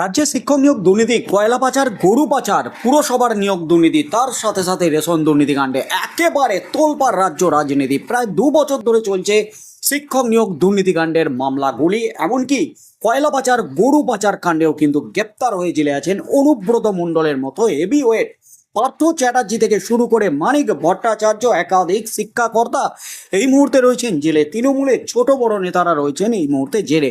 রাজ্যে শিক্ষক নিয়োগ দুর্নীতি, কয়লা পাচার, গরু পাচার, পুরসভার নিয়োগ দুর্নীতি, তার সাথে সাথে রেশন দুর্নীতি কাণ্ডে একেবারে তোলপার রাজ্য রাজনীতি। প্রায় দু বছর ধরে চলছে শিক্ষক নিয়োগ দুর্নীতিকাণ্ডের মামলাগুলি, এমনকি কয়লা পাচার, গরু পাচার কাণ্ডেও কিন্তু গ্রেপ্তার হয়ে জেলে আছেন অনুব্রত মণ্ডলের মতো এবি ওয়েট পার্থ চ্যাটার্জি থেকে শুরু করে মানিক ভট্টাচার্য, একাধিক শিক্ষাকর্তা এই মুহূর্তে রয়েছেন জেলে। তৃণমূলের ছোট বড় নেতারা রয়েছেন এই মুহূর্তে জেলে।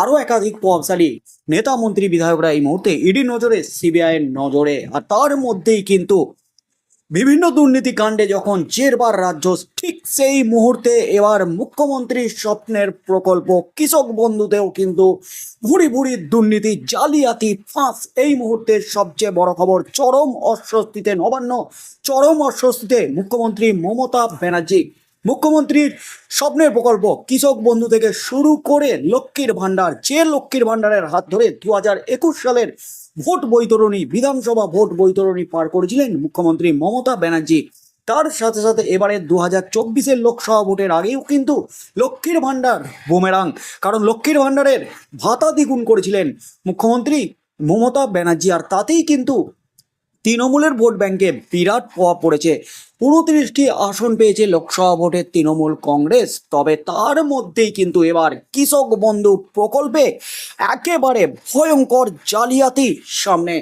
আরও একাধিক প্রভাবশালী নেতা মন্ত্রী বিধায়করা এই মুহূর্তে ইডি নজরে, সিবিআইয়ের নজরে। আর তার মধ্যেই কিন্তু বিভিন্ন দুর্নীতি কাণ্ডে যখন জেরবার রাজ্য, ঠিক সেই মুহূর্তে এবার মুখ্যমন্ত্রীর স্বপ্নের প্রকল্প। কৃষক বন্ধুতেও কিন্তু ভুড়ি ভুড়ি দুর্নীতি, জালিয়াতি, ফাঁস, এই মুহূর্তে সবচেয়ে বড় খবর। চরম অস্বস্তিতে নবান্ন, চরম অস্বস্তিতে মুখ্যমন্ত্রী মমতা ব্যানার্জি। মুখ্যমন্ত্রীর স্বপ্নের প্রকল্প কৃষক বন্ধু থেকে শুরু করে লক্ষ্মীর ভাণ্ডার, যে লক্ষ্মীর ভাণ্ডারের হাত ধরে দু হাজার একুশ সালের ভোট বৈতরণী, বিধানসভা ভোট বৈতরণী পার করেছিলেন মুখ্যমন্ত্রী মমতা ব্যানার্জি। তার সাথে সাথে এবারে দু হাজার চব্বিশের লোকসভা ভোটের আগেও কিন্তু লক্ষ্মীর ভাণ্ডার বুমেরাং, কারণ লক্ষ্মীর ভাণ্ডারের ভাতা দ্বিগুণ করেছিলেন মুখ্যমন্ত্রী মমতা ব্যানার্জি, আর তাতেই কিন্তু তৃণমূলের ভোট ব্যাংকে বিরাট প্রভাব পড়েছে। উনত্রিশটি আসন পেয়েছে লোকসভা ভোটে তৃণমূল কংগ্রেস। তবে তার মধ্যেই কিন্তু এবার কৃষক বন্ধু প্রকল্পে একেবারে ভয়ঙ্কর জালিয়াতি সামনে।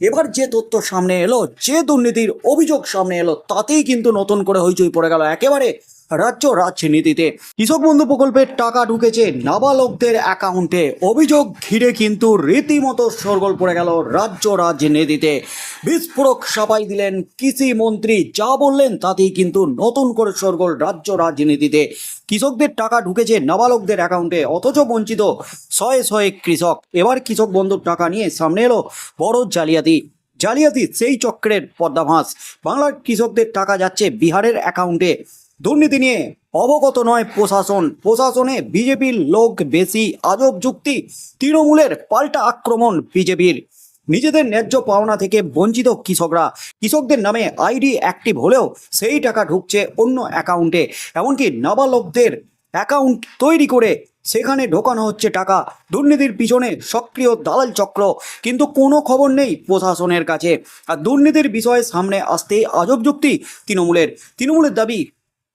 এবার যে তথ্য সামনে এলো, যে দুর্নীতির অভিযোগ সামনে এলো, তাতেই কিন্তু নতুন করে হইচই পড়ে গেল। একেবারে রাজ্য রাজনীতিতে। কৃষক বন্ধু প্রকল্পের টাকা ঢুকেছে নাবালকদের অ্যাকাউন্টে। অভিযোগ ঘিরে কিন্তু রীতিমতো সরগোল পড়ে গেল রাজ্য রাজনীতিতে। বিস্ফোরক সাপাই দিলেন কৃষি মন্ত্রী। যা বললেন তাতেই কিন্তু নতুন করে সরগোল রাজ্য রাজনীতিতে। কৃষকদের টাকা ঢুকেছে নাবালকদের অ্যাকাউন্টে, অথচ বঞ্চিত শয়ে শয়ে কৃষক। এবার কৃষক বন্ধুর টাকা নিয়ে সামনে এলো বড় জালিয়াতি। জালিয়াতি সেই চক্রের পদ্মাভাস। বাংলার কৃষকদের টাকা যাচ্ছে বিহারের অ্যাকাউন্টে। দুর্নীতি নিয়ে অবগত নয় প্রশাসন। প্রশাসনে বিজেপির লোক বেশি, আজব যুক্তি, তৃণমূলের পাল্টা আক্রমণ বিজেপির। নিজেদের ন্যায্য পাওনা থেকে বঞ্চিত কৃষকরা। কৃষকদের নামে আইডি অ্যাক্টিভ হলেও সেই টাকা ঢুকছে অন্য অ্যাকাউন্টে। এমনকি নাবালকদের অ্যাকাউন্ট তৈরি করে সেখানে ঢোকানো হচ্ছে টাকা। দুর্নীতির পিছনে সক্রিয় দালাল চক্র। কিন্তু কোনো খবর নেই প্রশাসনের কাছে। আর দুর্নীতির বিষয়ে সামনে আসতেই আজব যুক্তি তৃণমূলের। তৃণমূলের দাবি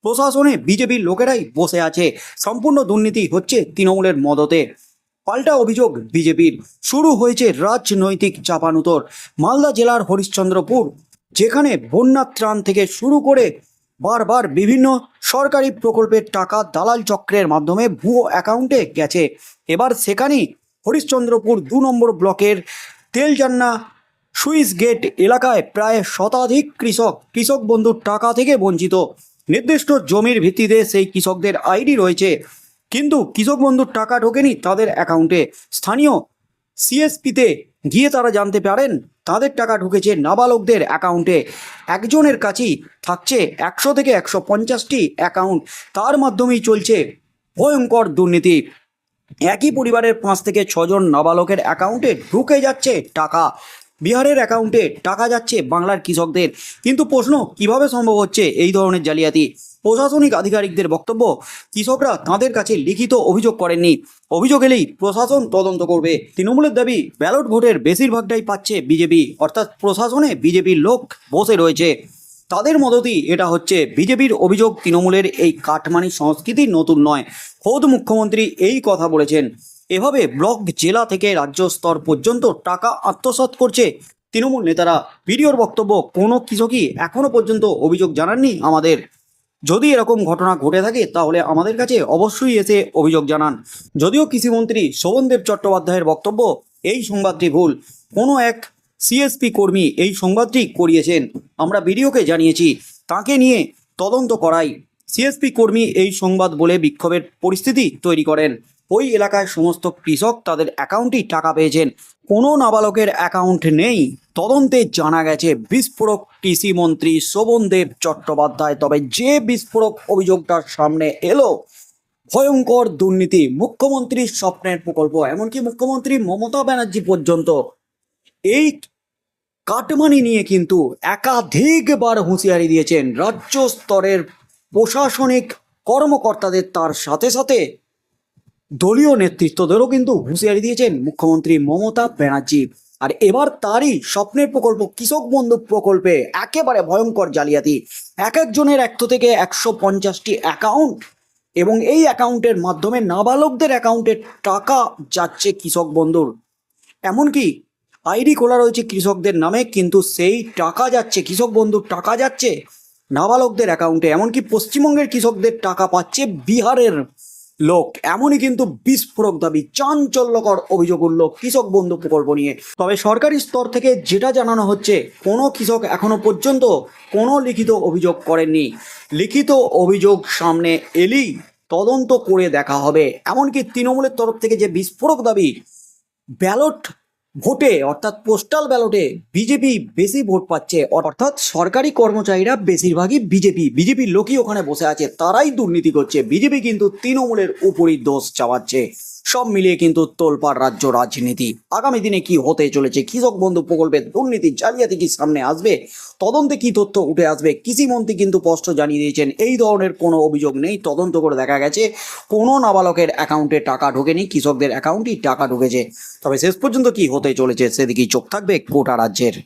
প্রশাসনে বিজেপির লোকেরাই বসে আছে। সম্পূর্ণ দুর্নীতি হচ্ছে তৃণমূলের মদতে। পাল্টা অভিযোগ বিজেপির। শুরু হয়েছে রাজনৈতিক চাপানুতর। মালদা জেলার হরিশ্চন্দ্রপুর, যেখানে বন্যা ত্রাণ থেকে শুরু করে বারবার বিভিন্ন সরকারি প্রকল্পের টাকা দালাল চক্রের মাধ্যমে ভুয়ো অ্যাকাউন্টে গেছে। এবার সেখানেই হরিশ্চন্দ্রপুর দু নম্বর ব্লকের তেলজান্না সুইস গেট এলাকায় প্রায় শতাধিক কৃষক কৃষক বন্ধুর টাকা থেকে বঞ্চিত। নির্দিষ্ট জমির ভিত্তিতে সেই কৃষকদের আইডি রয়েছে। কিন্তু কৃষক বন্ধুর টাকা ঢোকেনি তাদের অ্যাকাউন্টে। স্থানীয় সিএসপিতে গিয়ে তারা জানতে পারেন, তাদের টাকা ঢুকেছে নাবালকদের অ্যাকাউন্টে। একজনের কাছেই থাকছে একশো থেকে একশো পঞ্চাশটি অ্যাকাউন্ট। তার মাধ্যমেই চলছে ভয়ঙ্কর দুর্নীতি। একই পরিবারের পাঁচ থেকে ছজন নাবালকের অ্যাকাউন্টে ঢুকে যাচ্ছে টাকা। বিহারের অ্যাকাউন্টে টাকা যাচ্ছে বাংলার কৃষকদের। কিন্তু প্রশ্ন, কীভাবে সম্ভব হচ্ছে এই ধরনের জালিয়াতি? প্রশাসনিক আধিকারিকদের বক্তব্য, কৃষকরা তাদের কাছে লিখিত অভিযোগ করেননি। অভিযোগ এলেই প্রশাসন তদন্ত করবে। তৃণমূলের দাবি, ব্যালট ভোটের বেশিরভাগটাই পাচ্ছে বিজেপি, অর্থাৎ প্রশাসনে বিজেপির লোক বসে রয়েছে। তাদের মদতই এটা হচ্ছে বিজেপির অভিযোগ, তৃণমূলের এই কাটমানি সংস্কৃতি নতুন নয়। খোদ মুখ্যমন্ত্রী এই কথা বলেছেন। এভাবে ব্লক জেলা থেকে রাজ্য স্তর পর্যন্ত টাকা আত্মসাৎ করছে তৃণমূল নেতারা। ভিডিওর বক্তব্য, কোনো কৃষকই এখনও পর্যন্ত অভিযোগ জানাননি আমাদের। যদি এরকম ঘটনা ঘটে থাকে, তাহলে আমাদের কাছে অবশ্যই এসে অভিযোগ জানান। যদিও কৃষিমন্ত্রী শোভনদেব চট্টোপাধ্যায়ের বক্তব্য, এই সংবাদটি ভুল। কোনো এক সিএসপি কর্মী এই সংবাদটি করিয়েছেন। আমরা ভিডিওকে জানিয়েছি, তাকে নিয়ে তদন্ত করাই। সিএসপি কর্মী এই সংবাদ বলে বিক্ষোভের পরিস্থিতি তৈরি করেন। ওই এলাকায় সমস্ত কৃষক তাদের অ্যাকাউন্টেই টাকা পেয়েছেন। কোনো নাবালকের অ্যাকাউন্ট নেই। তদন্তে জানা গেছে, বিস্ফোরক কৃষি মন্ত্রী শোভনদেব চট্টোপাধ্যায়। তবে যে বিস্ফোরক অভিযোগটার সামনে এলো, ভয়ঙ্কর দুর্নীতি, মুখ্যমন্ত্রীর স্বপ্নের প্রকল্প, এমনকি মুখ্যমন্ত্রী মমতা ব্যানার্জি পর্যন্ত। এই কাটমানি নিয়ে কিন্তু একাধিকবার হুঁশিয়ারি দিয়েছেন। রাজ্য স্তরের প্রশাসনিক কর্মকর্তাদের তার সাথে সাথে দলীয় নেতৃত্বদেরও কিন্তু হুঁশিয়ারি দিয়েছেন মুখ্যমন্ত্রী মমতা ব্যানার্জি। আর এবার তারই স্বপ্নের প্রকল্প কৃষক বন্ধু প্রকল্পে একেবারে ভয়ঙ্কর জালিয়াতি। এক একজনের একশো থেকে একশো পঞ্চাশটি অ্যাকাউন্ট এবং এই অ্যাকাউন্টের মাধ্যমে নাবালকদের অ্যাকাউন্টে টাকা যাচ্ছে কৃষক বন্ধুর। এমনকি আইডি খোলা রয়েছে কৃষকদের নামে, কিন্তু সেই টাকা যাচ্ছে, কৃষক বন্ধুর টাকা যাচ্ছে নাবালকদের অ্যাকাউন্টে। এমনকি পশ্চিমবঙ্গের কৃষকদের টাকা পাচ্ছে বিহারের লোক। এমনই কিন্তু বিস্ফোরক দাবি, চাঞ্চল্যকর অভিযোগ উঠল কৃষক বন্ধু প্রকল্প নিয়ে। তবে সরকারি স্তর থেকে যেটা জানানো হচ্ছে, কোনো কৃষক এখনও পর্যন্ত কোনো লিখিত অভিযোগ করেননি। লিখিত অভিযোগ সামনে এলেই তদন্ত করে দেখা হবে। এমনকি তৃণমূলের তরফ থেকে যে বিস্ফোরক দাবি, ব্যালট ভোটে, অর্থাৎ পোস্টাল ব্যালটে বিজেপি বেশি ভোট পাচ্ছে অর্থাৎ সরকারি কর্মচারীরা বেশিরভাগই বিজেপি বিজেপির লোকই ওখানে বসে আছে, তারাই দুর্নীতি করছে। বিজেপি কিন্তু তৃণমূলের উপরই দোষ চাওয়াচ্ছে সব মিলিয়ে কিন্তু তোলপাড় রাজ্য রাজনীতি। আগামী দিনে কি হতে চলেছে কৃষক বন্ধু প্রকল্পের দুর্নীতি জালিয়াতি কি সামনে আসবে, তদন্তে কি তথ্য উঠে আসবে, কৃষিমন্ত্রী কিন্তু স্পষ্ট জানিয়ে দিয়েছেন, এই ধরনের কোনো অভিযোগ নেই, তদন্ত করে দেখা গেছে, কোনো নাবালকের অ্যাকাউন্টে টাকা ঢোকেনি, কৃষকদের অ্যাকাউন্টেই টাকা ঢুকেছে। তবে শেষ পর্যন্ত কি হতে চলেছে, সেদিকেই চোখ থাকবে গোটা রাজ্যের।